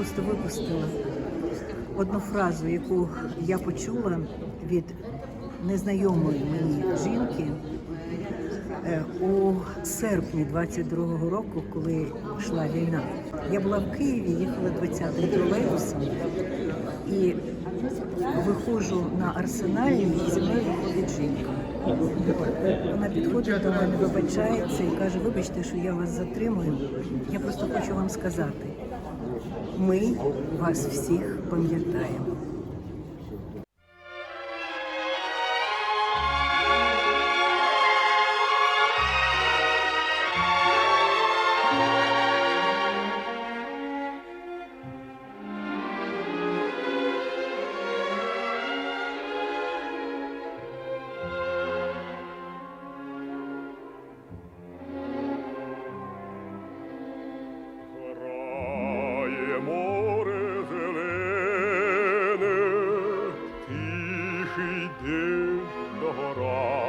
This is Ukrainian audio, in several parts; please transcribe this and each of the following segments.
просто випустила одну фразу, яку я почула від незнайомої мені жінки е, у серпні 22-го року, коли йшла війна. Я була в Києві, їхала 20-м тролейбусом і виходжу на арсеналі, і зі мною виходить жінка. Вона підходить до мене, вибачається і каже: вибачте, що я вас затримую. Я просто хочу вам сказати: ми вас всіх пам'ятаємо. Тихий день догора.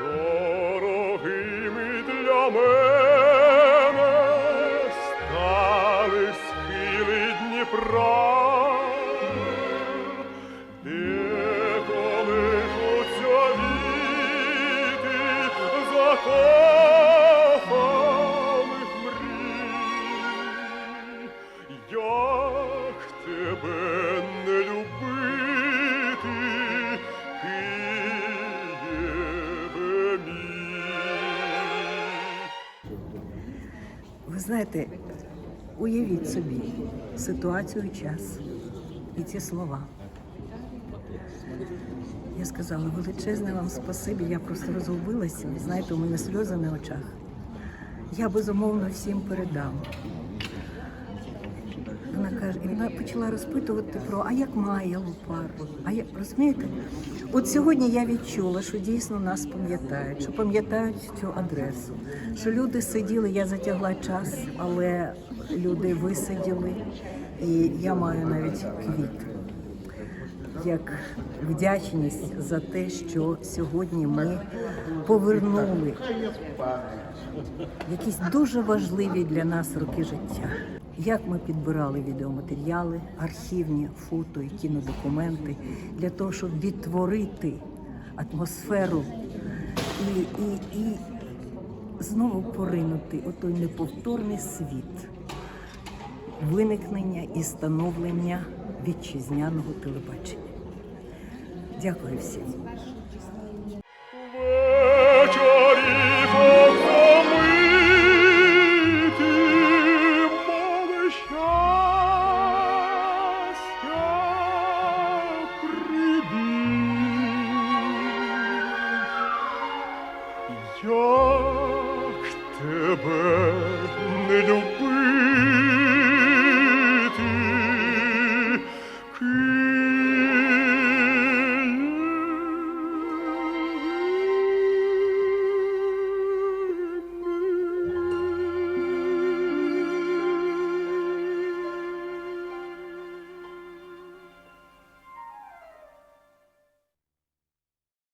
Дорогими для мене стали схили Дніпра, де колишуться віти закоханих мрій. Як тебе знаєте, уявіть собі ситуацію, час і ці слова. Я сказала величезне вам спасибі, я просто розгубилася. Знаєте, у мене сльози на очах. Я безумовно всім передам. Каже, і вона почала розпитувати про а як має Лупар? А як розумієте? От сьогодні я відчула, що дійсно нас пам'ятають, що пам'ятають цю адресу, що люди сиділи, я затягла час, але люди висиділи, і я маю навіть квіт як вдячність за те, що сьогодні ми повернули якісь дуже важливі для нас роки життя. Як ми підбирали відеоматеріали, архівні фото і кінодокументи для того, щоб відтворити атмосферу і, і, і знову поринути у той неповторний світ виникнення і становлення вітчизняного телебачення. Дякую всім. як тебе не люблю.